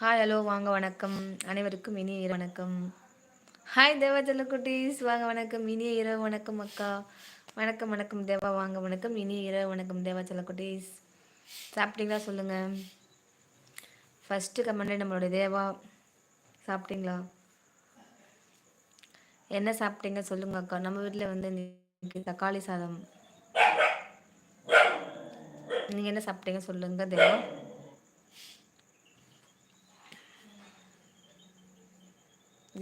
Hi hello வாங்க வணக்கம். அனைவருக்கும் இனிய இரவு வணக்கம். ஹாய் தேவா குட்டீஸ் வாங்க வணக்கம். இனிய இரவு வணக்கம் அக்கா. வணக்கம் வணக்கம் தேவா. வாங்க வணக்கம். இனிய இரவு வணக்கம் தேவா குட்டீஸ் சாப்பிட்டீங்களா? சொல்லுங்கள் ஃபஸ்ட்டு கமெண்ட் நம்மளுடைய தேவா சாப்பிட்டீங்களா? என்ன சாப்பிட்டீங்க? சொல்லுங்க அக்கா. நம்ம வீட்டில் வந்து இன்னைக்கு தக்காளி சாதம். நீங்கள் என்ன சாப்பிட்டீங்க? சொல்லுங்க தேவா.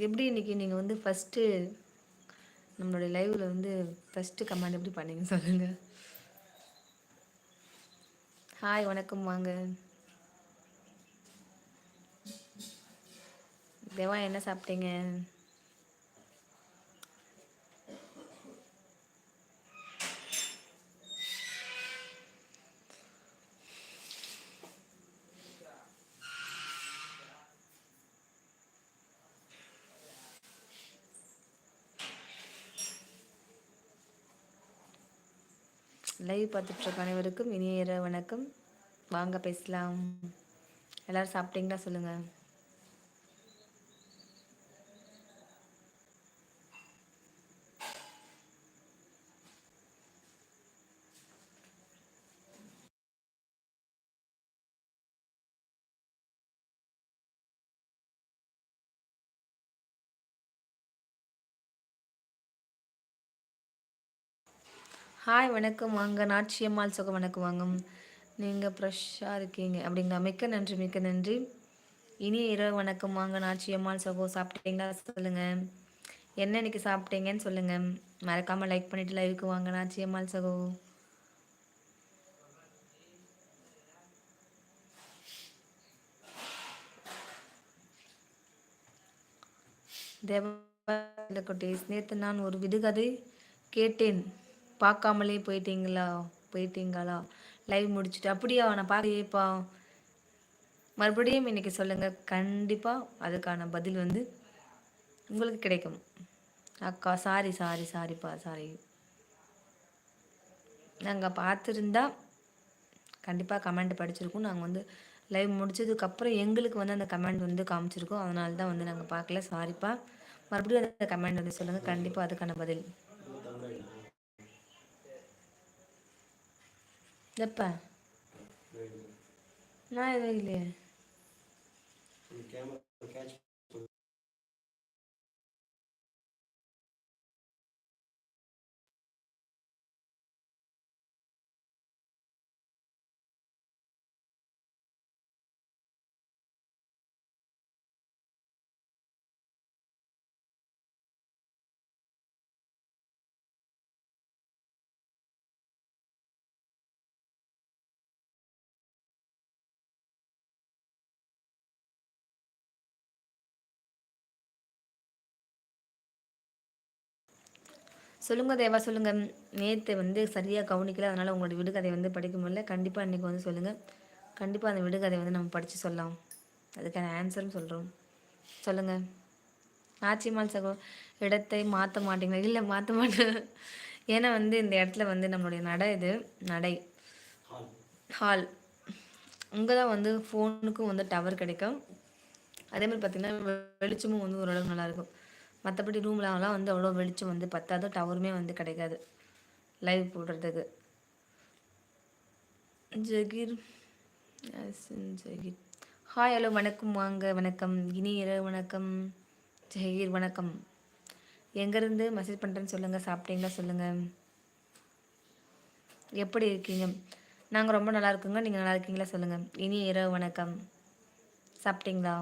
எப்படி இன்றைக்கி நீங்கள் வந்து ஃபஸ்ட்டு நம்மளுடைய லைவில் வந்து ஃபஸ்ட்டு கமெண்ட் எப்படி பண்ணீங்க சொல்லுங்கள் ஹாய் வணக்கம் வாங்க. தேவா என்ன சாப்பிட்டீங்க? லைவ் பார்த்துட்ருக்க அனைவருக்கும் இனிய வணக்கம். வாங்க பேசலாம். எல்லோரும் சாப்பிட்டீங்களா? சொல்லுங்கள் ஹாய் வணக்கம். வாங்க. நாச்சியம்மாள் சுகம் வணக்கம் வாங்க நீங்கள் ஃப்ரெஷ்ஷாக இருக்கீங்க. அப்படிங்களா? மிக்க நன்றி மிக்க நன்றி. இனிய இரவு வணக்கம் வாங்க. நாச்சியம்மாள் சகோ சாப்பிட்டீங்களா? சொல்லுங்கள் என்ன இன்னைக்கு சாப்பிட்டீங்கன்னு சொல்லுங்கள் மறக்காமல் லைக் பண்ணிவிட்டு லைவுக்கு வாங்க. நாச்சியம்மாள் சகோ. தேவ குட்டீஸ் நேற்று நான் ஒரு விடுகதை கேட்டேன். பார்க்காமலே போயிட்டீங்களா? போயிட்டீங்களா? லைவ் முடிச்சுட்டு அப்படியா? நான் பார்க்கலையேப்பா. மறுபடியும் இன்றைக்கி சொல்லுங்கள் கண்டிப்பாக அதுக்கான பதில் வந்து உங்களுக்கு கிடைக்கும். அக்கா சாரி சாரி சாரிப்பா சாரி நாங்கள் பார்த்துருந்தா கண்டிப்பாக கமெண்ட் படிச்சிருக்கோம். நாங்கள் வந்து லைவ் முடிச்சதுக்கப்புறம் எங்களுக்கு வந்து அந்த கமெண்ட் வந்து காமிச்சிருக்கோம். அதனால தான் வந்து நாங்கள் பார்க்கல. சாரிப்பா மறுபடியும் அந்த கமெண்ட் வந்து சொல்லுங்கள் கண்டிப்பாக அதுக்கான பதில். எப்ப? நான் எதுவும் இல்லையே. சொல்லுங்கள் தேவா சொல்லுங்கள் நேற்று வந்து சரியாக கவனிக்கல அதனால் உங்களோட விடுகதை வந்து படிக்க முடியல. கண்டிப்பாக இன்றைக்கி வந்து சொல்லுங்கள் கண்டிப்பாக அந்த விடுகதை வந்து நம்ம படித்து சொல்லலாம். அதுக்கான ஆன்சரும் சொல்கிறோம் சொல்லுங்கள் ஆச்சிமால் சகோ இடத்தை மாற்ற மாட்டீங்களா? இல்லை மாற்ற மாட்டேன். ஏன்னா வந்து இந்த இடத்துல வந்து நம்மளுடைய நடை இது நடை. ஹால் இங்கே தான் வந்து ஃபோனுக்கும் வந்து டவர் கிடைக்கும். அதே மாதிரி பார்த்திங்கன்னா வெளிச்சமும் வந்து ஓரளவு நல்லாயிருக்கும் மற்றபடி ரூம்லலாம் வந்து அவ்வளோ வெளிச்சம் வந்து பத்தாத டவருமே வந்து கிடைக்காது. லைவ் போடுறதுக்கு. ஜகீர் ஜகீர்? ஹாய் ஹலோ வணக்கம் வாங்க வணக்கம். இனிய வணக்கம். ஜெகீர் வணக்கம். எங்கேருந்து மெசேஜ் பண்ணுறேன்னு சொல்லுங்கள் சாப்பிட்டீங்களா சொல்லுங்கள் எப்படி இருக்கீங்க? நாங்கள் ரொம்ப நல்லா இருக்குங்க நீங்கள் நல்லா இருக்கீங்களா சொல்லுங்கள் இனிய இரவு வணக்கம். சாப்பிட்டீங்களா?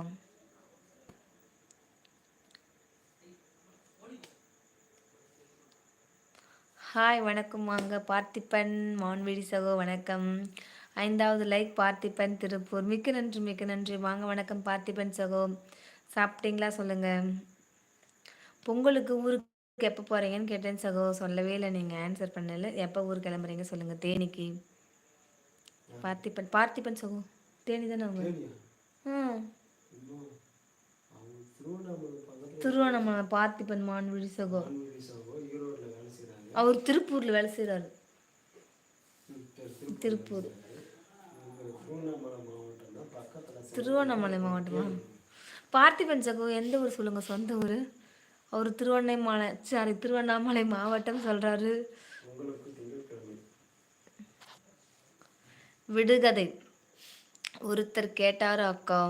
ஹாய் வணக்கம் வாங்க. பார்த்திப்பன் மான்வெடி சகோ வணக்கம். ஐந்தாவது லைக் பார்த்திப்பன் திருப்பூர். மிக்க நன்றி மிக்க நன்றி. வாங்க வணக்கம் பார்த்திப்பன் சகோ. சாப்பிட்டீங்களா? சொல்லுங்கள் பொங்கலுக்கு ஊருக்கு எப்போ போகிறீங்கன்னு கேட்டேன் சகோ. சொல்லவே இல்லை நீங்கள் ஆன்சர் பண்ணல. எப்போ ஊர் கிளம்புறீங்க சொல்லுங்கள் தேனிக்கு. பார்த்திப்பன் பார்த்திப்பன் சகோ. தேனி தானே அவங்க? ம் திருவண்ணாமலை பார்த்திபன் மான்விழி சகோ. அவர் திருப்பூரில் வேலை செய்கிறாரு திருப்பூர். திருவண்ணாமலை மாவட்டமா? பார்த்திபன் சகோ எந்த ஊர் சொல்லுங்க சொந்த ஊர்? அவர் திருவண்ணாமலை சாரி திருவண்ணாமலை மாவட்டம் சொல்றாரு. விடுகதை. ஒருத்தர் கேட்டார் அக்கா.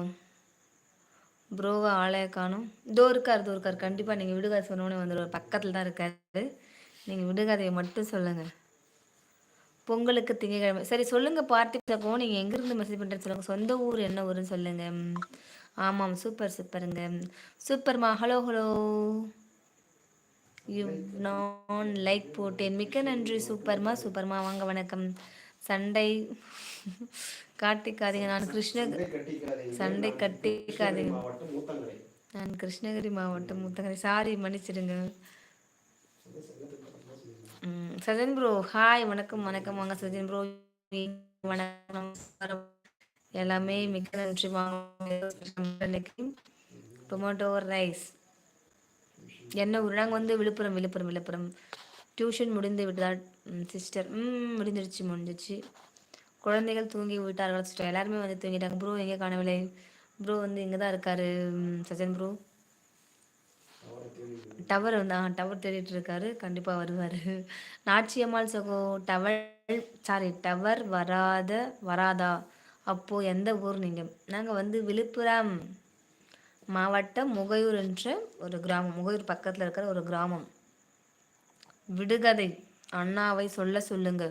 ப்ரோவா ஆலய காணும் இதோ இருக்கார் இதோ இருக்கார். கண்டிப்பாக நீங்கள் விடுகதை சொன்னோடனே வந்துடுவார் பக்கத்தில் தான் இருக்காரு. நீங்கள் விடுகதையை மட்டும் சொல்லுங்கள் பொங்கலுக்கு திங்கக்கிழமை சரி சொல்லுங்கள் பார்த்தி சகோ நீங்கள் எங்கேருந்து மெசேஜ் பண்ணுறேன்னு சொல்லுங்கள் சொந்த ஊர் என்ன ஊருன்னு சொல்லுங்கள் ஆமாம் சூப்பர் சூப்பருங்க சூப்பர்மா ஹலோ ஹலோ யூ நான் லைக் போட்டேன். மிக்க நன்றி. சூப்பர்மா சூப்பர்மா வாங்க வணக்கம். சண்டை காட்டிக்காதீங்க. நான் கிருஷ்ண சண்டை கட்டிக்காதீங்க. நான் கிருஷ்ணகிரி மாவட்டம் முத்தகரை சாரி மன்னிச்சிடுங்க. சஜன் ப்ரோ ஹாய் வணக்கம் வணக்கம். வாங்க சஜன் ப்ரோ. வணக்கம். எல்லாமே மிக்க நன்றி. வாங்க டொமேட்டோ ரைஸ். என்ன ஊர்? நாங்கள் வந்து விழுப்புரம் விழுப்புரம் விழுப்புரம். டியூஷன் முடிந்து விட்டதால் சிஸ்டர் ம் முடிஞ்சிருச்சு முடிஞ்சிருச்சு. குழந்தைகள் தூங்கி விட்டார்கள் சிஸ்டர். எல்லாருமே வந்து தூங்கிட்டாங்க. ப்ரோ எங்கே காணவில்லை? ப்ரோ வந்து இங்கே தான் இருக்காரு சஜன் ப்ரோ. டவர் வந்து டவர் தேடிட்டு இருக்காரு கண்டிப்பாக வருவார் நாச்சியம்மாள் சகோ டவர் சாரி டவர் வராத வராதா? அப்போது எந்த ஊர் நீங்கள் நாங்கள் வந்து விழுப்புரம் மாவட்டம் முகையூர் என்ற ஒரு கிராமம். முகையூர் பக்கத்தில் இருக்கிற ஒரு கிராமம். விடுகதை அண்ணாவை சொல்ல சொல்லுங்க.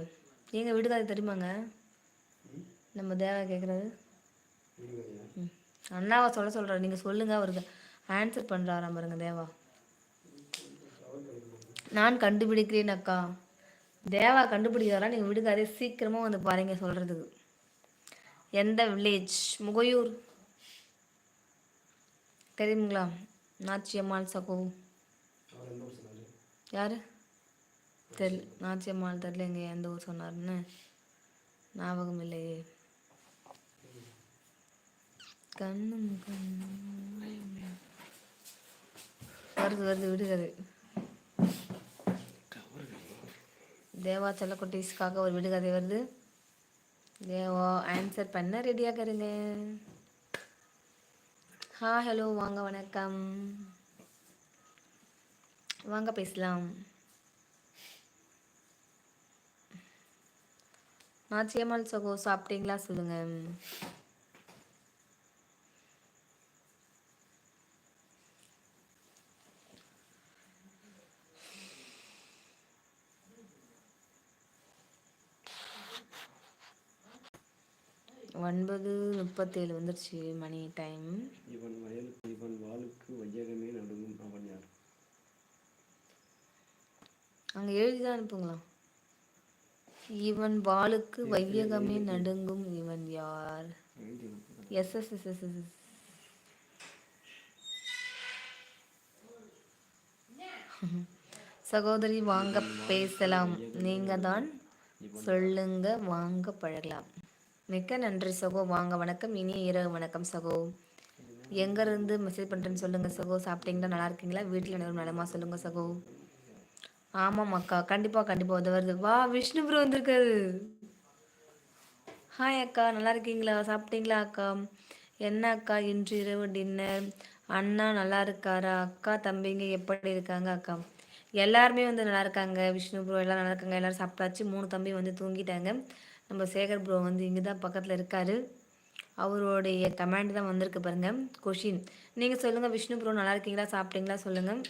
ஏங்க விடுகதை தெரியுமாங்க? நம்ம தேவா கேட்குறது அண்ணாவை சொல்ல சொல்கிறார் நீங்கள் சொல்லுங்கள் அவருக்கு ஆன்சர் பண்ணுறாராம் பாருங்க தேவா. நான் கண்டுபிடிக்கிறேன் அக்கா. தேவா கண்டுபிடிக்கிறாரா? நீங்கள் விடுகாதே சீக்கிரமாக வந்து பாருங்க சொல்கிறதுக்கு எந்த வில்லேஜ் முகையூர். தெரியுங்களா நாச்சியம்மாள் சகோ. யார்? தெரியல நாச்சியம்மாள் தெரியலங்க எந்த ஊர் சொன்னார்ன்னு. ஞாபகம் இல்லையே. கண்ணும் கண்ணும் வருது வருது விடுகிறது தேவா செல்லக்குட்டீஸ்க்காக ஒரு விடுகதை வருது. தேவா ஆன்சர் பண்ண ரெடியாக இருங்க. ஹா ஹலோ வாங்க வணக்கம். வாங்க பேசலாம். நாச்சியம்மாள் சகோ சாப்பிட்டீங்களா? சொல்லுங்கள் ஒன்பது முப்பத்தேழு வந்துருச்சு மணி டைம் இவன் வயல் இவன் வாளுக்கு வையகமே நடுங்கும் அவன் யார் அங்கே எழுதி தான் அனுப்புங்களா இவன் வாளுக்கு வையகமே நடுங்கும் இவன் யார். S S S S S சகோதரி வாங்க பேசலாம் நீங்க தான் சொல்லுங்க வாங்க பழகலாம் மிக்க நன்றி சகோ. வாங்க வணக்கம். இனிய இரவு வணக்கம் சகோ. எங்க இருந்து மெசேஜ் பண்றேன்னு சொல்லுங்க சகோ. சாப்பிட்டீங்களா? நல்லா இருக்கீங்களா? வீட்டில் அனைவரும் நலமா சொல்லுங்க சகோ. ஆமாம் அக்கா. கண்டிப்பா கண்டிப்பா உதவுறது வருது. வா விஷ்ணு ப்ரோ வந்திருக்காரு. ஹாய் அக்கா. நல்லா இருக்கீங்களா? சாப்பிட்டீங்களா அக்கா? என்ன அக்கா? இன்று இரவு டின்னர் அண்ணா நல்லா இருக்காரா? அக்கா தம்பிங்க எப்படி இருக்காங்க அக்கா? எல்லாருமே வந்து நல்லா இருக்காங்க. விஷ்ணு ப்ரோ எல்லாம் நல்லா இருக்காங்க. எல்லாரும் சாப்பிட்டாச்சு. மூணு தம்பி வந்து தூங்கிட்டாங்க. நம்ம சேகர் ப்ரோ வந்து இங்கே தான் பக்கத்தில் இருக்காரு. அவருடைய கமெண்ட் தான் வந்திருக்கு பாருங்க. கொஷின் நீங்கள் சொல்லுங்கள் விஷ்ணு ப்ரோ நல்லா இருக்கீங்களா? சாப்பிட்டீங்களா? சொல்லுங்கள்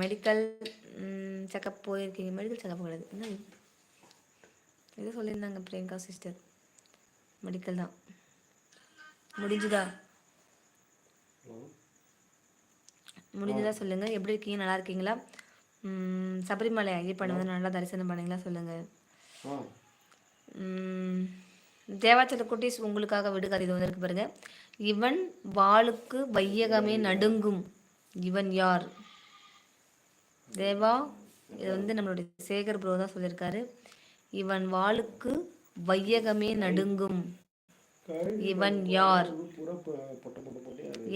மெடிக்கல் செக்கப் போயிருக்கீங்க. மெடிக்கல் செக்கப் கிடையாது என்ன? ஏதோ சொல்லியிருந்தாங்க பிரியங்கா சிஸ்டர் மெடிக்கல் தான். முடிஞ்சுதா? முடிஞ்சதா சொல்லுங்கள் எப்படி இருக்கீங்க? நல்லா இருக்கீங்களா? சபரிமலை ஐயப்பன் வந்து நல்லா தரிசனம் பண்ணீங்களா? சொல்லுங்கள் தேவாச்சல குட்டீஸ் உங்களுக்காக விடுகாது. இது வந்திருக்கு பாருங்க. இவன் வாளுக்கு வையகமே நடுங்கும். இவன் யார்? தேவா இது வந்து நம்மளுடைய சேகர் ப்ரோ தான் சொல்லியிருக்காரு. இவன் வாளுக்கு வையகமே நடுங்கும். இவன் யார்?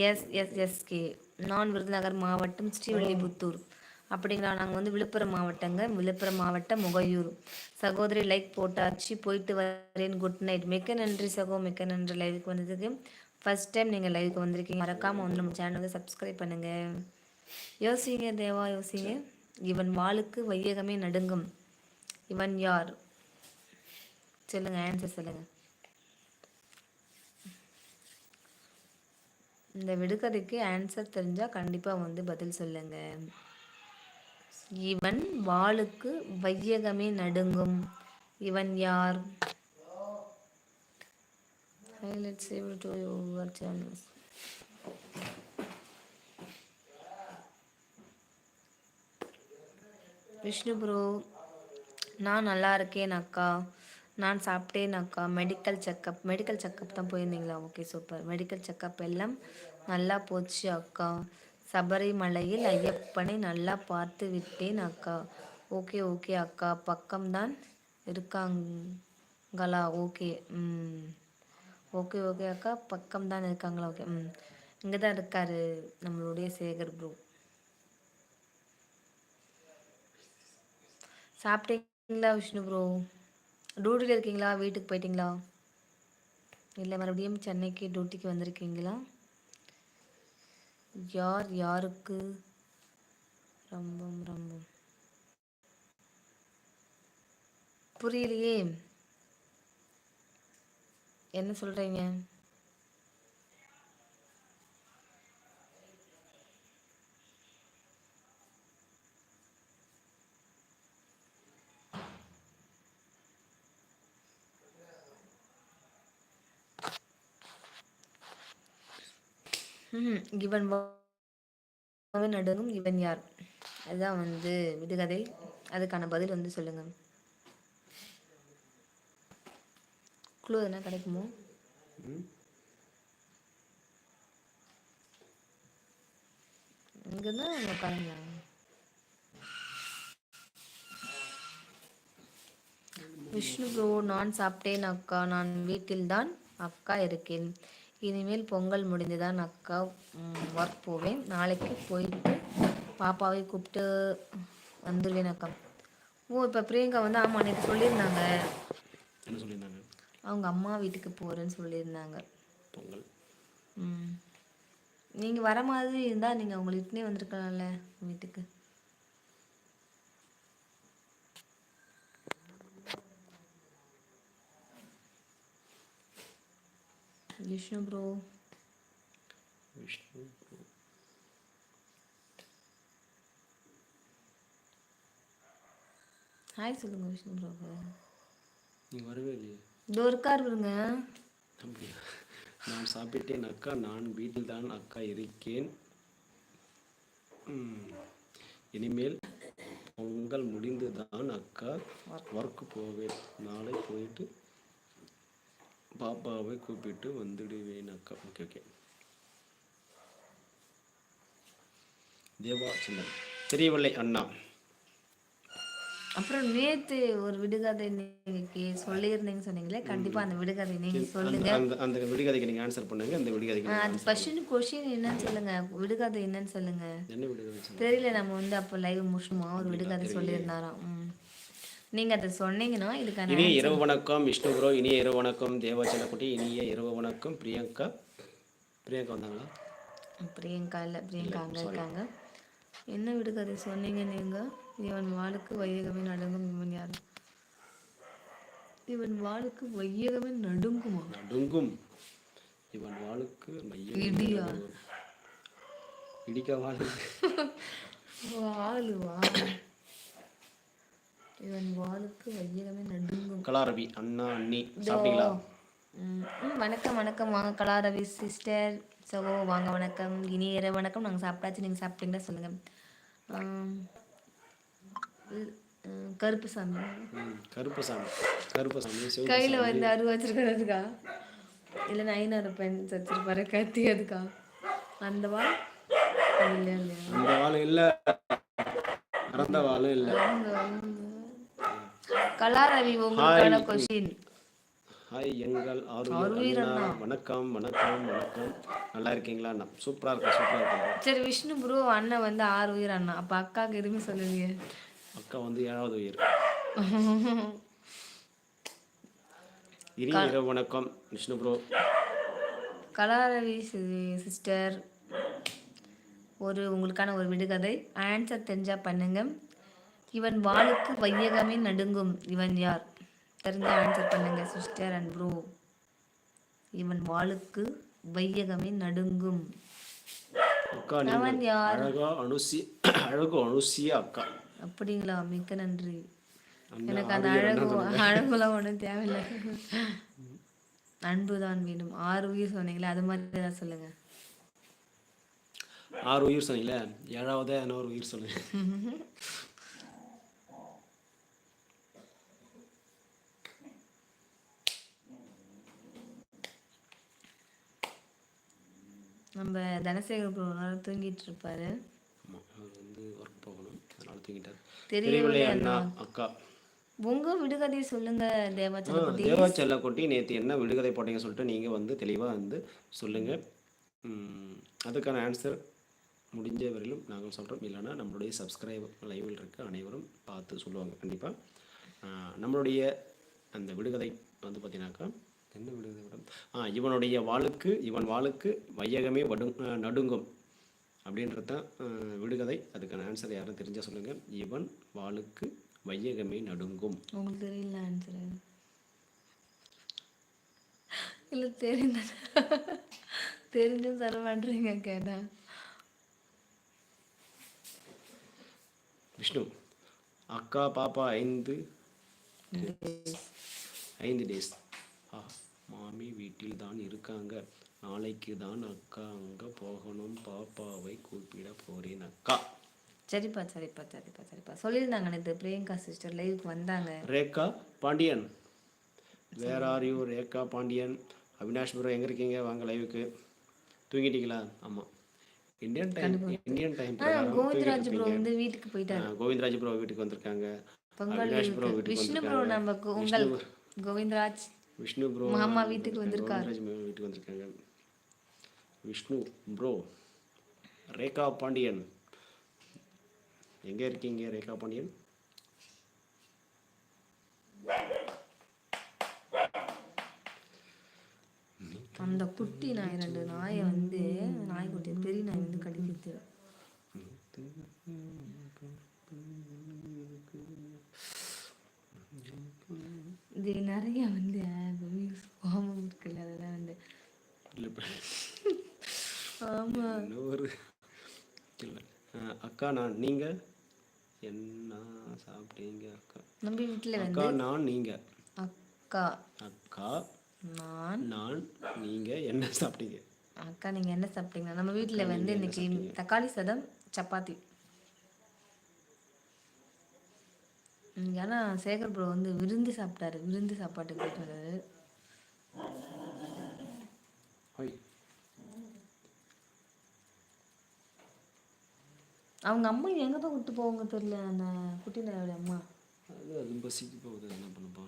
S S S K. நான் விருதுநகர் மாவட்டம் ஸ்ரீவில்லிபுத்தூர். அப்படிங்களா? நாங்கள் வந்து விழுப்புரம் மாவட்டங்க. விழுப்புரம் மாவட்டம் முகையூர். சகோதரி லைக் போட்டாச்சு. போயிட்டு வரேன். குட் நைட் மிக்க நன்றி சகோ. மிக்க நன்றி. லைவுக்கு வந்ததுக்கு. ஃபர்ஸ்ட் டைம் நீங்கள் லைவுக்கு வந்திருக்கீங்க. மறக்காமல் வந்து நம்ம சேனலுக்கு சப்ஸ்கிரைப் பண்ணுங்கள் யோசிங்க தேவா யோசிங்க. இவன் வாளுக்கு வையகமே நடுங்கும். இவன் யார்? சொல்லுங்க ஆன்சர் சொல்லுங்க. இந்த விடுகதைக்கு ஆன்சர் தெரிஞ்சா கண்டிப்பா வந்து பதில் சொல்லுங்க. இவன் வாளுக்கு வையகமே நடுங்கும். இவன் யார்? Highlights விஷ்ணு ப்ரோ நான் நல்லா இருக்கேன் அக்கா. நான் சாப்பிட்டேன் அக்கா. மெடிக்கல் செக்கப் மெடிக்கல் செக்கப் தான் போயிருந்தீங்களா? ஓகே சூப்பர் மெடிக்கல் செக்கப் எல்லாம் நல்லா போச்சு அக்கா. சபரிமலையில் ஐயப்பனை நல்லா பார்த்து விட்டேன் அக்கா. ஓகே ஓகே அக்கா. பக்கம்தான் இருக்காங்களா? ஓகே. ம். ஓகே ஓகே அக்கா. பக்கம் தான் இருக்காங்களா? ஓகே. ம். இங்கே தான் இருக்காரு நம்மளுடைய சேகர் ப்ரோ சாப்பிட்டீங்களா விஷ்ணு ப்ரோ டியூட்டியில் இருக்கீங்களா? வீட்டுக்கு போயிட்டீங்களா? இல்லை மறுபடியும் சென்னைக்கு டியூட்டிக்கு வந்திருக்கீங்களா? யார் யாருக்கு? ரொம்ப ரொம்பம். புரியலையே. என்ன சொல்கிறீங்க ம் இவன் நடுங்கும் இவன் யார்? அதுதான் வந்து விடுகதை அதுக்கான பதில் வந்து சொல்லுங்க. குழு எதனா கிடைக்குமோ? ம். இங்கே தான் அங்கே பாருங்க விஷ்ணு ப்ரோ நான் சாப்பிட்டேன் அக்கா. நான் வீட்டில்தான் அக்கா இருக்கேன். இனிமேல் பொங்கல் முடிந்துதான் அக்கா ஒர்க் போவேன். நாளைக்கு போயிட்டு பாப்பாவை கூப்பிட்டு வந்துடுவேன் அக்கா. ஓ இப்போ பிரியங்கா வந்து ஆமாம் நேற்று சொல்லியிருந்தாங்க. அவங்க அம்மா வீட்டுக்கு போகிறேன்னு சொல்லியிருந்தாங்க. பொங்கல். ம். நீங்கள் வர மாதிரி இருந்தால் நீங்கள் அவங்களை இட்டுனே வந்திருக்கலாம்ல வீட்டுக்கு. விஷ்ணு ப்ரோ விஷ்ணு ஹாய் சொல்லுங்க விஷ்ணு ப்ரோ நீ வரவே இல்லையே. இதோ இருக்கார் இருங்க அப்படியா? நான் சாப்பிட்டேன் அக்கா நான் வீட்டில் தான் அக்கா இருக்கேன். இனிமேல் பொங்கல் முடிந்து தான் அக்கா ஒர்க்கு போவேன். நாளை போயிட்டு பாப்பாவை கூப்பிட்டு வந்துடுவேன் அக்கா. ஓகே ஓகே தேவா சிந்தன் தெரியவில்லை அண்ணா. அப்புறம் நேத்து ஒரு விடுகதை நீங்க கே- சொல்லியிருந்தீங்கன்னு சொன்னீங்களே கண்டிப்பா அந்த விடுகதை நீங்க சொல்லுங்க. அந்த அந்த விடுகதைக்கு நீங்கள் ஆன்சர் பண்ணுங்க அந்த விடுகதைக்கு நீங்க அது கொஸ்டின் கொஸ்டின் என்னன்னு சொல்லுங்க விடுகதை என்னன்னு சொல்லுங்க. என்ன விடுகதை? தெரியல நம்ம வந்து அப்போ லைவ் முடிச்சுமா ஒரு விடுகதை சொல்லியிருந்தாராம். ம் நீங்க அதை சொன்னீங்கன்னா இதுக்கான இனிய இரவு வணக்கம் விஷ்ணு ப்ரோ இனிய இரவு வணக்கம் தேவாச்சலக்குட்டி இனிய இரவு வணக்கம். பிரியங்கா. பிரியங்கா வந்தாங்களா? பிரியங்கா இல்ல பிரியங்கா அங்க இருக்காங்க. என்ன விடுகதை சொன்னீங்க நீங்க? இவன் வாளுக்கு வையகமே நடுங்கும் இவன் யாரு? இவன் வாளுக்கு வையகமே நடுங்குமா? நடுங்கும். இவன் வாளுக்கு மையம் இடியா? இடிக்க வாளுக்கு வாளு. வா இவன் வாளுக்கு வையகமே நடுங்கும். கலாரவி அண்ணா அண்ணி சாப்பிட்டீங்களா? வணக்கம் வணக்கம். வாங்க கலாரவி சிஸ்டர். சகோ வாங்க வணக்கம். இனிய இரவு வணக்கம். நாங்கள் சாப்பிட்டாச்சு. நீங்கள் சாப்பிட்டீங்களா சொல்லுங்கள் கருப்பு சாமி. கருப்பு சாமி. கருப்பு சாமி கையில் வந்து அருவா வச்சிருக்கிறதுக்கா? இல்லை நைனார் பெண் வச்சிருப்பாரு கத்தி அதுக்கா? அந்த வா அது இல்லையா இல்லையா அந்த வாழும் இல்லை. இறந்த வாழும் இல்லை. கலாரவி உங்களுக்கான கொஷின் ஹாய் எங்கள் அண்ணா. வணக்கம் வணக்கம் வணக்கம். நல்லா இருக்கீங்களா? அண்ணா சூப்பராக இருக்கேன் சூப்பராக இருக்கேன். சரி விஷ்ணு ப்ரோ அண்ணன் வந்து ஆறு உயிர் அண்ணா. அப்போ அக்காவுக்கு எதுவுமே சொல்லலையே. அக்கா வந்து ஏழாவது உயிர். இனி இரவு வணக்கம் விஷ்ணு ப்ரோ கலாரவி சிஸ்டர் ஒரு உங்களுக்கான ஒரு விடுகதை. ஆன்சர் தெரிஞ்சா பண்ணுங்க. இவன் வாளுக்கு வையகமே நடுங்கும். இவன் யார்? தெரிஞ்ச ஆன்சர் பண்ணுங்க சிஸ்டர் அண்ட் ப்ரோ இவன் வாளுக்கு வையகமே நடுங்கும். நீங்கள் அழகா அனுசி அழகு அனுசியா அக்கா. அப்படிங்களா? மிக்க நன்றி. எனக்கு அந்த அழகு அழகுலாம் ஒன்றும் தேவையில்லை. அன்பு தான் வேணும். ஆறு உயிர் சொன்னீங்களே அது மாதிரி ஏதாவது சொல்லுங்க. ஆறு உயிர் சொன்னீங்களே? ஏழாவதே இன்னொரு உயிர் சொல்லுங்க. நம்ம தனசேகர் ப்ரோ தூங்கிட்டு இருப்பாரு வந்து ஒர்க் போகணும். அதனால தூங்கிட்டார். தெரியவில்லை அண்ணா. அக்கா. உங்க விடுகதையை சொல்லுங்க தேவாச்சல ஆ, தேவா செல்லக்குட்டி நேற்று என்ன விடுகதை போட்டீங்க சொல்லிட்டு நீங்கள் வந்து தெளிவாக வந்து சொல்லுங்கள் அதுக்கான ஆன்சர் முடிஞ்ச வரையிலும் நாங்கள் சொல்கிறோம் இல்லைன்னா நம்மளுடைய சப்ஸ்கிரைப் லைவில் இருக்க அனைவரும் பார்த்து சொல்லுவாங்க கண்டிப்பாக நம்மளுடைய அந்த விடுகதை வந்து பார்த்தீங்கன்னாக்கா என்ன விடுகதை மேடம். ஆ இவனுடைய வாளுக்கு இவன் வாளுக்கு வையகமே வடும் ஆ, நடுங்கும் அப்படின்றது தான் ஆ, விடுகதை. அதுக்கான ஆன்சர் யாரும் தெரிஞ்சால் சொல்லுங்கள் இவன் வாளுக்கு வையகமே நடுங்கும். உங்களுக்கு தெரியல ஆன்சர் இல்ல தெரிந்த தெரிஞ்சும் தர மாட்டீங்க கேட்டா. விஷ்ணு அக்கா பாப்பா ஐந்து ஐந்து டேஸ் ஆ மாமி வீட்டில் தான் இருக்காங்க. நாளைக்கு தான் அக்கா அங்கே போகணும். பாப்பாவை கூப்பிட போறேன் அக்கா. சரிப்பா சரிப்பா சரிப்பா சரிப்பா. சொல்லியிருந்தாங்க நேற்று பிரியங்கா சிஸ்டர் லைவுக்கு வந்தாங்க. Rekha Pandian. Where are you Rekha Pandian Avinash bro எங்கே இருக்கீங்க? வாங்க லைவுக்கு தூங்கிட்டீங்களா? ஆமாம் Indian time Indian time Govindaraj bro வந்து வீட்டுக்கு போயிட்டாரு. கோவிந்தராஜ் ப்ரோ வீட்டுக்கு வந்திருக்காங்க. அவினாஷ் ப்ரோ. வீட்டுக்கு விஷ்ணு ப்ரோ வந்திருக்காங்க. நம்ம உங்கள் கோவிந்தராஜ். விஷ்ணு ப்ரோ மாமா வீட்டுக்கு வந்திருக்கார். வீட்டுக்கு வந்திருக்காங்க. விஷ்ணு ப்ரோ ரேகா பாண்டியன். எங்கே இருக்கீங்க ரேகா பாண்டியன்? அந்த குட்டி நாய் ரெண்டு நாயை வந்து நாய்க்குட்டி பெரிய நாய் வந்து கடிக்குது. இது நிறைய வந்து கோபம் இருக்குல்ல அதெல்லாம் வந்து இல்லை இப்ப ஆமா இன்னொரு இல்லை அஹ், அக்கா நான் நீங்கள் என்ன சாப்பிட்டீங்க அக்கா? நம்ம வீட்டுல வந்து அக்கா நான் நீங்கள் அக்கா. அக்கா நான். நான் நீங்கள் என்ன சாப்பிட்டீங்க? அக்கா நீங்க என்ன சாப்பிட்டீங்க? நம்ம வீட்டுல வந்து இன்னைக்கு தக்காளி சாதம் சப்பாத்தி. இங்க ஆனா சேகர் ப்ரோ வந்து விருந்து சாப்பிட்டாரு. விருந்து சாப்பாட்டுக்கு போயிட்டு வந்தாரு ஹோய் அவங்க அம்மா எங்க தான் விட்டு போவாங்க தெரியல அந்த குட்டி நாயோட அம்மா. அது அது பசிக்கு போகுது என்ன பண்ணப்பா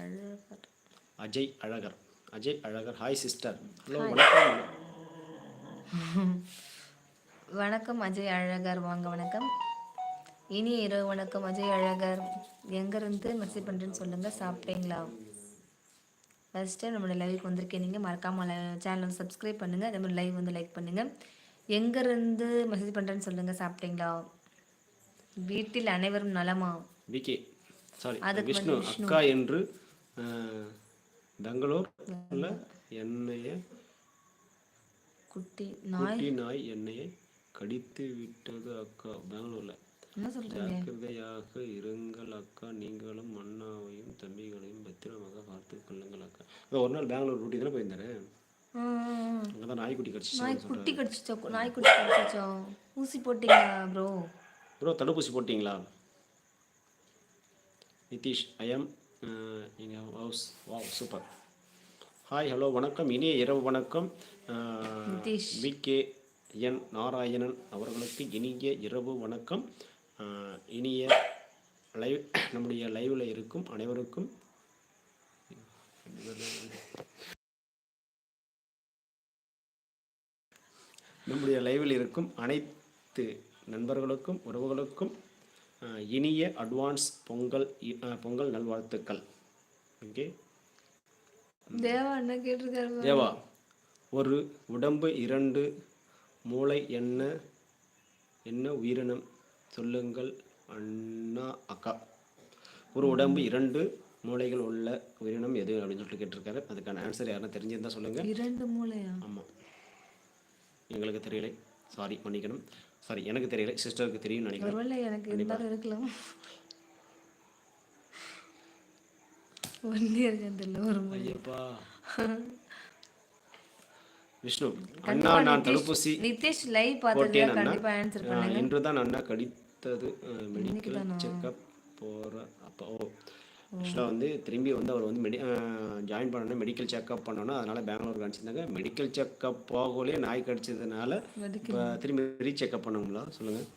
அழகா Ajay Azhagar. Ajay Azhagar hi sister hello வணக்கம். வணக்கம் அஜய் அழகர். வாங்க வணக்கம். இனி இரவு வணக்கம் அஜய் அழகர். எங்க இருந்து மெசேஜ் பண்றேன்னு சொல்லுங்க சாப்பிட்டீங்களா? ஃபர்ஸ்ட் டைம் நம்மளோட லைவுக்கு வந்திருக்கேன். நீங்கள் மறக்காம சேனல் வந்து சப்ஸ்கிரைப் பண்ணுங்க. அதே மாதிரி லைவ் வந்து லைக் பண்ணுங்க. எங்க இருந்து மெசேஜ் பண்றேன்னு சொல்லுங்க. சாப்பிட்டீங்களா? வீட்டில் அனைவரும் நலமா? விகே சாரி விஷ்ணு அக்கா என்று அஹ், பெங்களூர்ல என்னைய குட்டி நாய். நாய் என்னைய கடித்து விட்டது அக்கா. பெங்களூர்ல. என்ன சொல்றீங்க? ஜாக்கிரதையாக இருங்கள் அக்கா. நீங்களும் அண்ணாவையும் தம்பிகளையும் பத்திரமாக பார்த்து கொள்ளுங்கள் அக்கா. இதோ ஒரு நாள் பெங்களூர் டூட்டி தானே போயிருந்தாரு ஆ, ஆ, ஆ. அங்கே தான் நாய்க்குட்டி கடிச்சிச்சு நாய் குட்டி கடிச்சிச்சோ? நாய் குட்டி கடிச்சிச்சோ? ஊசி போட்டீங்களா ப்ரோ ப்ரோ தடுப்பூசி போட்டிங்களா? நிதிஷ் ஐஎம் எங்கள் house wow super hi hello வணக்கம். இனிய இரவு வணக்கம். நிதிஷ். விகே என் நாராயணன் அவர்களுக்கு இனிய இரவு வணக்கம். இனிய லைவ் நம்முடைய லைவில் இருக்கும் அனைவருக்கும் நம்முடைய லைவில் இருக்கும் அனைத்து நண்பர்களுக்கும் உறவுகளுக்கும் இனிய அட்வான்ஸ் பொங்கல் பொங்கல் நல்வாழ்த்துக்கள். ஓகே? தேவா என்ன கேட்டிருக்காரு. தேவா ஒரு உடம்பு இரண்டு மூளை என்ன என்ன உயிரினம்? சொல்லுங்கள் அண்ணா அக்கா. ஒரு உடம்பு இரண்டு மூளைகள் உள்ள உயிரினம் எது அப்படின்னு சொல்லிட்டு கேட்டிருக்காரு. அதுக்கான ஆன்சர் யாருன்னா தெரிஞ்சிருந்தா சொல்லுங்க. இரண்டு மூளையா? ஆமாம் எங்களுக்கு தெரியலை. சாரி மன்னிக்கணும். சாரி எனக்கு தெரியலை. சிஸ்டருக்கு தெரியும் நினைக்கிறேன். எனக்கு இருந்தாலும் இருக்கலாம். ஒன்றே ஒரு ஐயப்பா. விஷ்ணு அண்ணா நான் தடுப்பூசி நிதிஷ் லைவ் பார்த்துருந்தா கண்டிப்பா ஆன்சர் ஆஹ், இன்றுதான் அண்ணா கடித்தது மெடிக்கல் செக்கப் போகிற அப்போ ஓ ஆக்சுவலாக வந்து திரும்பி வந்து அவர் வந்து மெடி ஜாயின் பண்ணணும் மெடிக்கல் செக்கப் பண்ணணும் அதனால் பெங்களூருக்கு அனுப்பிச்சிருந்தாங்க மெடிக்கல் செக்கப் போகலே நாய் கடிச்சதுனால இப்போ திரும்பி ரீசெக்கப் பண்ணுங்களா சொல்லுங்கள்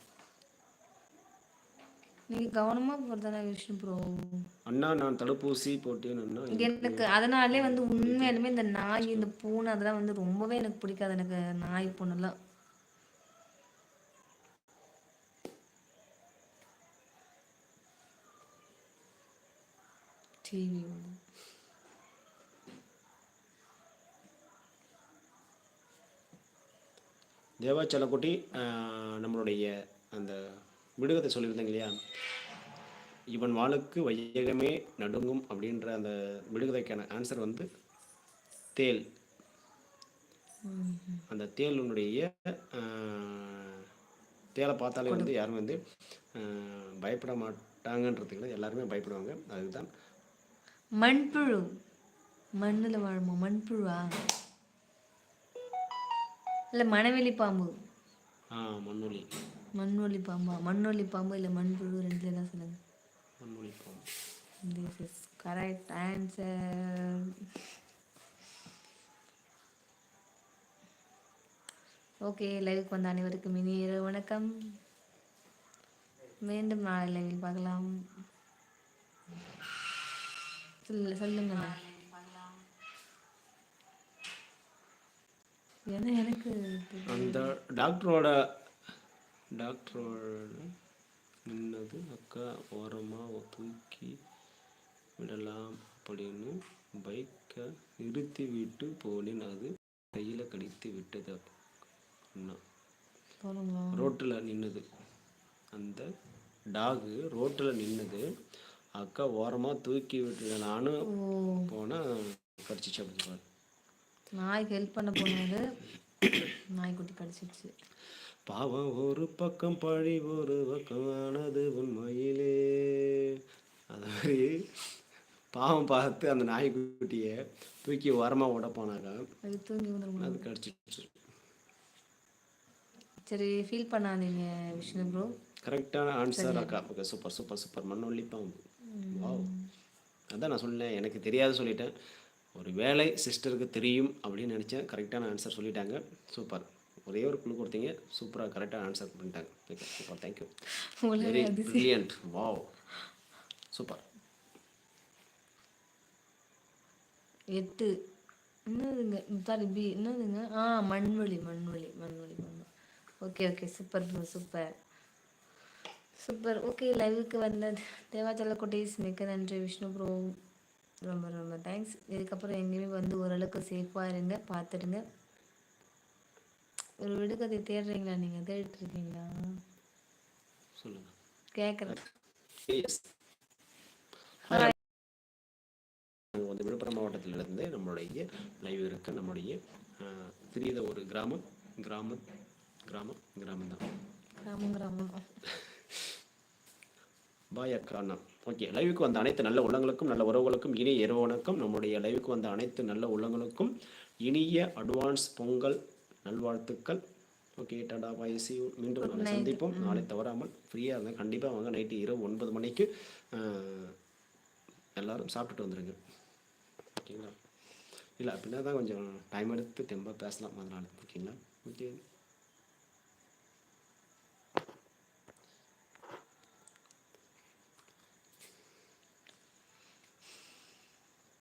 நீங்க கவனமா போறதானே விஷ்ணு ப்ரோ அண்ணா நான் தடுப்பூசி போட்டேன் அண்ணா. எனக்கு அதனாலே வந்து உண்மையாலுமே இந்த நாய் இந்த பூனை அதெல்லாம் வந்து ரொம்பவே எனக்கு பிடிக்காது. எனக்கு நாய் பூனைலாம் டிவி தேவாச்சலக்குட்டி ஆஹ், நம்மளுடைய அந்த விடுகதை சொல்லியிருந்தேங்க இல்லையா? இவன் வாளுக்கு வையகமே நடுங்கும் அப்படின்ற அந்த விடுகதைக்கான ஆன்சர் வந்து தேல் அந்த தேலுனுடைய ஆஹ், தேலை பார்த்தாலே வந்து யாரும் வந்து பயப்பட மாட்டாங்கன்றதுக்கு எல்லாருமே பயப்படுவாங்க. அதுதான் மண்புழு. மண்ணுல வாழுமா? மண்புழுவா? இல்ல மணவெளி பாம்பு. மண்ணொலி மண்வெளி பாம்பா? மண்ணொலி பாம்பு இல்ல மண்புழு ரெண்டுல தான் சொல்லுங்க. மண்ணொலி பாம்பு. This is correct answer. Okay லைவுக்கு வந்த அனைவருக்கும் இனி இரவு வணக்கம். மீண்டும் நாளை லைவில் பார்க்கலாம். சொல்ல சொல்லுங்க. ஏன்னா எனக்கு. அந்த டாக்டரோட டாக்டரோட நின்னது அக்கா ஓரமாக தூக்கி விடலாம் அப்படின்னு பைக்கை நிறுத்தி விட்டு போனேன். அது கையில் கடித்து விட்டது அண்ணா. ரோட்டில் நின்னது. அந்த டாகு ரோட்டில் நின்னது. அக்கா ஓரமாக தூக்கி விட்டு நானும் போனால் கடிச்சிச்சு அப்படின்னு நாய்க்கு ஹெல்ப் பண்ண போனாரு நாய்க்குட்டி கடிச்சிடுச்சு பாவம் ஒரு பக்கம் பழி ஒரு பக்கம் ஆனது உண்மையிலே. அது மாதிரி பாவம் பார்த்து அந்த நாய்க்குட்டியை தூக்கி ஓரமாக விட போனாக்கா அது தூங்கி அது கடிச்சிச்சு. சரி ஃபீல் பண்ணாதீங்க விஷ்ணு ப்ரோ கரெக்டான ஆன்சர் அக்கா ஓகே சூப்பர் சூப்பர் சூப்பர் மண்ணொல்லி பாம்பு வாவ் அதான் நான் சொன்னேன் எனக்கு தெரியாது சொல்லிட்டேன். ஒரு வேலை சிஸ்டருக்கு தெரியும் அப்படின்னு நினச்சேன். கரெக்டான ஆன்சர் சொல்லிட்டாங்க. சூப்பர் ஒரே ஒரு குழு கொடுத்தீங்க. சூப்பராக கரெக்டாக ஆன்சர் பண்ணிட்டாங்க. Okay super thank you very brilliant wow super எட்டு. என்னதுங்க? சாரி பி என்னதுங்க? ஆ மண்வெளி மண்வெளி மண்வெளி மண் okay okay super bro super super. Okay லைவுக்கு வந்த தேவாச்சல குட்டீஸ் மிக்க நன்றி விஷ்ணு ப்ரோ. ரொம்ப ரொம்ப தேங்க்ஸ் இதுக்கப்புறம் எங்கேயுமே வந்து ஓரளவுக்கு சேஃபாக இருங்க பார்த்துடுங்க. ஒரு விடுகதை தேடுறீங்களா நீங்கள் தேடிட்டு இருக்கீங்களா சொல்லுங்கள் கேட்குறேன் வந்து விழுப்புரம் மாவட்டத்திலிருந்து நம்மளுடைய லைவ் இருக்க. நம்மளுடைய சிறியத ஒரு கிராமம் கிராமம் கிராமம் கிராமம் தான் கிராமம் கிராமம். பாய் அக்கா அண்ணா ஓகே லைவுக்கு வந்த அனைத்து நல்ல உள்ளங்களுக்கும் நல்ல உறவுகளுக்கும் இனிய இரவு வணக்கம் நம்முடைய லைவுக்கு வந்த அனைத்து நல்ல உள்ளங்களுக்கும் இனிய அட்வான்ஸ் பொங்கல் நல்வாழ்த்துக்கள். ஓகே டாடா பாய் சி மீண்டும் நாளை சந்திப்போம். நாளை தவறாமல் ஃப்ரீயாக இருந்தேன் கண்டிப்பாக வாங்க. நைட்டு இரவு ஒன்பது மணிக்கு எல்லாரும் சாப்பிட்டுட்டு வந்துடுங்க ஓகேங்களா இல்லை அப்படின்னா தான் கொஞ்சம் டைம் எடுத்து தெம்பாக பேசலாம். அதனால ஓகேங்களா ஓகே